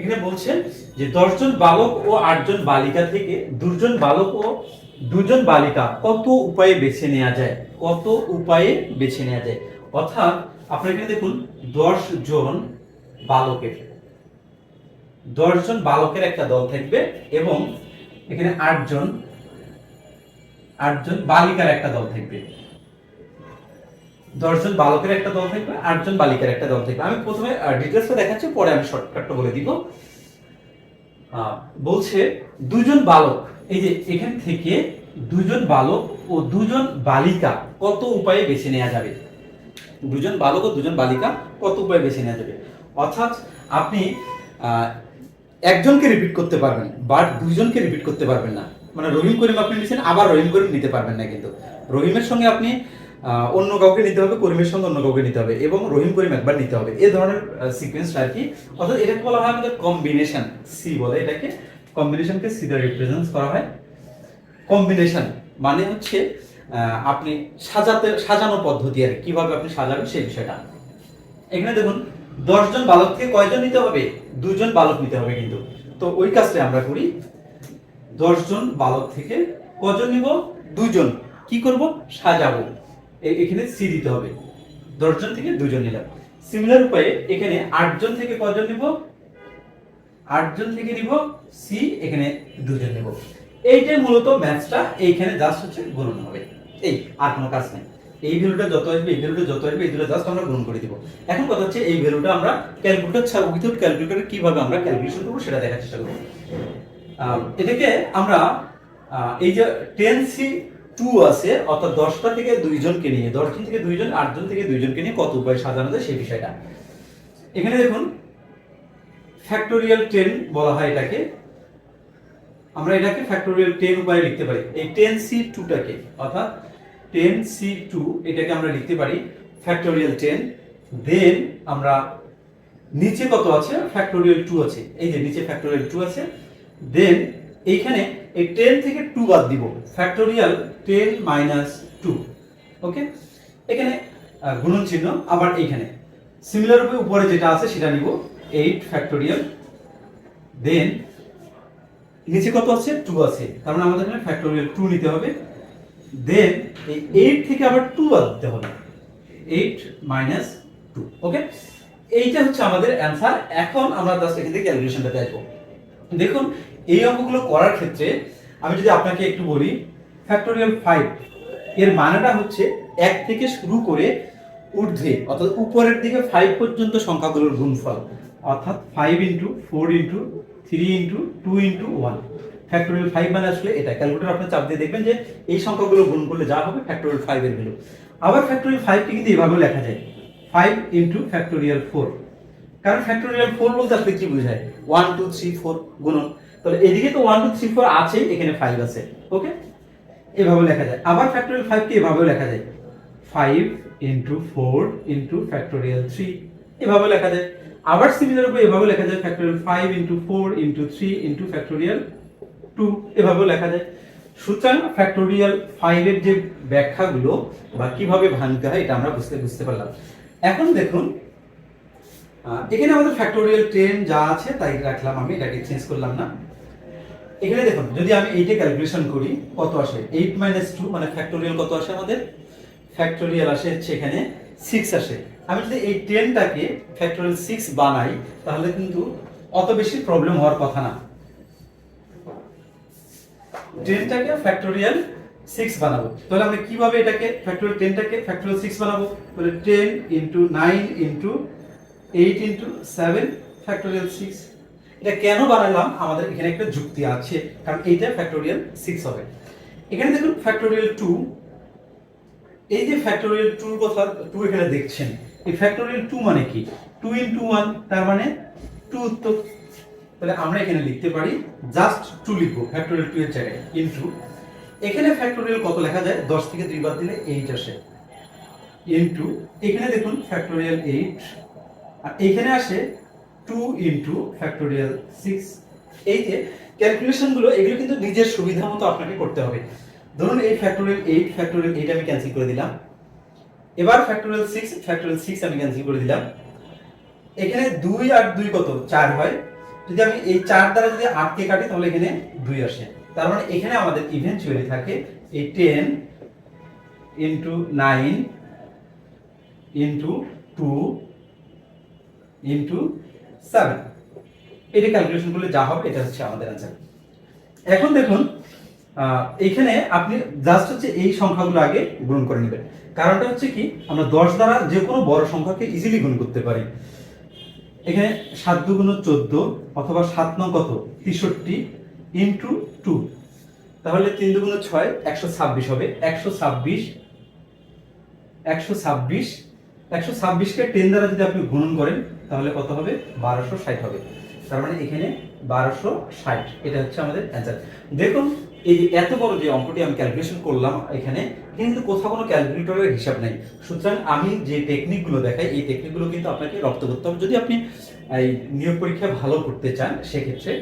এখানে বলছেন যে দশজন বালক ও আটজন বালিকা থেকে দুজন বালক ও দুজন বালিকা কত উপায়ে বেছে নেওয়া যায়? কত উপায়ে বেছে নেওয়া যায়? অর্থাৎ আপনার এখানে দেখুন দশ জন বালকের, দশজন বালকের একটা দল থাকবে এবং এখানে আটজন আটজন বালিকার একটা দল থাকবে। দশজন বালকের একটা দল থাকবে, আটজন বালিকার একটা দল থাকবে। আমি প্রথমে ডিটেলসটা দেখাচ্ছি, পরে আমি শর্টকাটটা বলে দিব। বলছে দুজন বালক, এই যে এখান থেকে দুজন বালক ও দুজন বালিকা কত উপায়ে বেছে নেওয়া যাবে? দুজন বালক ও দুজন বালিকা কত উপায়ে বেছে নেওয়া যাবে? অর্থাৎ আপনি একজনকে রিপিট করতে পারবেন বাট দুজনকে রিপিট করতে পারবেন না। মানে রহিম করিম আপনি নিচ্ছেন আবার রহিম করিম নিতে পারবেন না কিন্তু। রহিমের সঙ্গে আপনি অন্য কাউকে নিতে হবে, করিমের সঙ্গে অন্য কাউকে নিতে হবে এবং রহিম, করিম একবার নিতে হবে। এ ধরনের সিকোয়েন্স আর কি। অর্থাৎ এটাকে বলা হয় আমাদের কম্বিনেশন সি বলে এটাকে। কম্বিনেশনকে সি দ্বারা রিপ্রেজেন্ট করা হয়। কম্বিনেশন মানে হচ্ছে আপনি সাজাতে, সাজানো পদ্ধতি আর কীভাবে আপনি সাজাবেন সেই বিষয়টা। এখানে দেখুন, দশজন বালক থেকে কয়জন নিতে হবে? দুজন বালক নিতে হবে কিন্তু। তো ওই কাজটা আমরা করি, দশজন বালক থেকে কজন নিব? দুজন। কি করব? সাজাবো। এখানে সি দিতে হবে। দশজন থেকে দুজন নিলাম। সিমিলার উপায়ে এখানে আটজন থেকে কজন নিব? আটজন থেকে নিব সি এখানে দুজন নিব। এইটাই মূলত ম্যাথসটা। এইখানে জাস্ট হচ্ছে গুণন হবে। এই, আর কোনো কাজ নেই। এই ভ্যালুটা যত আসবে, এই ভ্যালুটা যত আসবে এই দুটো জাস্ট আমরা গুণ করে দিব। এখন কথা হচ্ছে এই ভ্যালুটা আমরা ক্যালকুলেটর ছাড়া উইথাউট ক্যালকুলেটর কীভাবে আমরা ক্যালকুলেশন করব সেটা দেখার চেষ্টা করব। এটাকে আমরা এই যে টেন সি টু আছে, অর্থাৎ দশটা থেকে দুইজনকে নিয়ে, দশজন থেকে দুইজন, আটজন থেকে দুইজনকে নিয়ে কত উপায় সাজানো যায় সেই বিষয়টা। এখানে দেখুন ফ্যাক্টোরিয়াল টেন বলা হয় এটাকে। আমরা এটাকে ফ্যাক্টোরিয়াল টেন উপায়ে লিখতে পারি। এই টেন সি টুটাকে অর্থাৎ টেন সি টু এটাকে আমরা লিখতে পারি ফ্যাক্টোরিয়াল টেন দেন আমরা নিচে কত আছে? ফ্যাক্টোরিয়াল টু আছে। এই যে নিচে ফ্যাক্টোরিয়াল টু আছে। দেন এইখানে এই টেন থেকে টু বাদ দিব। Factorial ten minus two okay এখানে গুণন চিহ্ন আবার এইখানে। সিমিলার রূপে উপরে যেটা আছে সেটা নিব এইট ফ্যাক্টোরিয়াল দেন নিচে কত আছে? টু আছে। তার মানে আমাদের এখানে ফ্যাক্টোরিয়াল টু নিতে হবে। দেন এই এইট থেকে আবার টু বাদ দিতে হবে। এইট মাইনাস টু ওকে এইটা হচ্ছে আমাদের অ্যান্সার এখন আমরা জাস্ট এখান থেকে ক্যালকুলেশনটাতে আসব। দেখুন, এই অঙ্কগুলো করার ক্ষেত্রে আমি যদি আপনাকে একটু বলি ফ্যাক্টোরিয়াল ফাইভ এর মানেটা হচ্ছে এক থেকে শুরু করে ঊর্ধ্বে, অর্থাৎ উপরের দিকে ফাইভ পর্যন্ত সংখ্যাগুলোর গুণফল, অর্থাৎ five into four into three into two into one factorial five মানে আসলে এটা। ক্যালকুলেটার আপনি চাপ দিয়ে দেখবেন যে এই সংখ্যাগুলো গুণ করলে যা হবে ফ্যাক্টোরিয়াল ফাইভের ভ্যালু আবার ফ্যাক্টোরিয়াল ফাইভটি কিন্তু এভাবেও লেখা যায় ফাইভ ইন্টু ফ্যাক্টোরিয়াল ফোর কারণ ফ্যাক্টোরিয়াল ফোর বলতে আপনি কি বোঝায়? ওয়ান টু থ্রি ফোর গুণন। তাহলে এদিকে তো ওয়ান টু থ্রি ফোর আছেই, এখানে ফাইভ আছে। ওকে এভাবে লেখা যায়। আবার ফ্যাক্টোরিয়াল ফাইভকে এভাবেও লেখা যায়। Five into four into factorial three এভাবে লেখা যায়। আবার সিমিলার উপরে এভাবে লেখা যায় factorial five into four into three into factorial two এভাবেও লেখা যায়। সুতরাং ফ্যাক্টোরিয়াল ফাইভের যে ব্যাখ্যাগুলো বা কীভাবে ভাঙতে হয়, এটা আমরা বুঝতে বুঝতে পারলাম। এখন দেখুন এখানে আমাদের ফ্যাক্টোরিয়াল টেন যা আছে তাই রাখলাম আমি, এটাকে চেঞ্জ করলাম না। এখানে দেখুন, যদি আমি এইটা ক্যালকুলেশন করি, কত আসে? এইট মাইনাস টু মানে ফ্যাক্টোরিয়াল কত আসে আমাদের? ফ্যাক্টোরিয়াল আসে হচ্ছে এখানে সিক্স আসে। আমি যদি এই টেনটাকে ফ্যাক্টোরিয়াল সিক্স বানাই, তাহলে কিন্তু অত বেশি প্রবলেম হওয়ার কথা না। টেনটাকে ফ্যাক্টোরিয়াল সিক্স বানাবো। তাহলে আমরা কীভাবে এটাকে ফ্যাক্টোরিয়াল টেনটাকে ফ্যাক্টোরিয়াল সিক্স বানাবো? তাহলে ten into nine into eight into seven factorial six এটা কেন বানালাম? আমাদের এখানে একটা যুক্তি আছে, কারণ এইটা ফ্যাক্টোরিয়াল সিক্স হবে। এখানে দেখুন ফ্যাক্টোরিয়াল টু এই যে ফ্যাক্টোরিয়াল টুর কথা টু এখানে দেখছেন, এই ফ্যাক্টোরিয়াল টু মানে কি? টু ইন্টু ওয়ান তার মানে টু উত্তর। তাহলে আমরা এখানে লিখতে পারি জাস্ট টু লিখব ফ্যাক্টোরিয়াল টু এর জায়গায় ইন্টু এখানে ফ্যাক্টোরিয়াল কত লেখা যায়? দশ থেকে দুই বাদ দিলে এইট আসে। ইন্টু এখানে দেখুন ফ্যাক্টোরিয়াল এইট আর এখানে আসে টু ইন্টু ফ্যাক্টোরিয়াল সিক্স এই যে ক্যালকুলেশনগুলো, এগুলো কিন্তু নিজের সুবিধা মতো আপনাকে করতে হবে। ধরুন এই ফ্যাক্টোরিয়াল এইট ফ্যাক্টোরিয়াল এইট আমি ক্যান্সেল করে দিলাম। এবার ফ্যাক্টোরিয়াল সিক্স ফ্যাক্টোরিয়াল সিক্স আমি ক্যান্সেল করে দিলাম। এখানে দুই আর দুই কত? চার হয়। যদি আমি এই চার দ্বারা যদি আটকে কাটি, তাহলে এখানে দুই আসে। তার মানে এখানে আমাদের ইভেন্চুয়ালি থাকে এই ten into nine into two into seven এটা ক্যালকুলেশন করলে যা হবে, এটা হচ্ছে আমাদের অ্যান্সার এখন দেখুন এখানে আপনি জাস্ট হচ্ছে এই সংখ্যাগুলো আগে গুণ করে নেবেন। কারণটা হচ্ছে কি, আমরা দশ দ্বারা যে কোনো বড় সংখ্যাকে ইজিলি গুণ করতে পারি। এখানে সাত দুগুণ চোদ্দ অথবা সাত নং কত? তেষট্টি ইন্টু টু তাহলে তিন দুগুণ ছয় একশো ছাব্বিশ হবে। একশো ছাব্বিশ একশো ছাব্বিশ একশো ছাব্বিশকে টেন দ্বারা যদি আপনি গুণন করেন, তাহলে কত হবে? বারোশো ষাট হবে। তার মানে এখানে বারোশো ষাট, এটা হচ্ছে আমাদের অ্যান্সার দেখুন, এই এত বড় যে অঙ্কটি আমি ক্যালকুলেশন করলাম এখানে কিন্তু কোথাও কোনো ক্যালকুলেটরের হিসাব নেই। সুতরাং আমি যে টেকনিকগুলো দেখাই, এই টেকনিকগুলো কিন্তু আপনাকে রপ্ত করতে হবে যদি আপনি এই নিয়োগ পরীক্ষায় ভালো করতে চান, সেক্ষেত্রে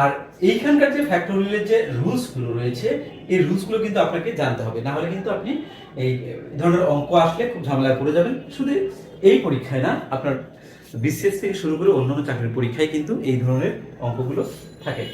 আর এইখানকার যে ফ্যাক্টরিয়ালের যে রুলসগুলো রয়েছে, এই রুলসগুলো কিন্তু আপনাকে জানতে হবে। না হলে কিন্তু আপনি এই ধরনের অঙ্ক আসলে খুব ঝামেলায় পড়ে যাবেন। শুধু এই পরীক্ষায় না, আপনার বিসিএস থেকে শুরু করে অন্যান্য চাকরির পরীক্ষায় কিন্তু এই ধরনের অঙ্কগুলো থাকে।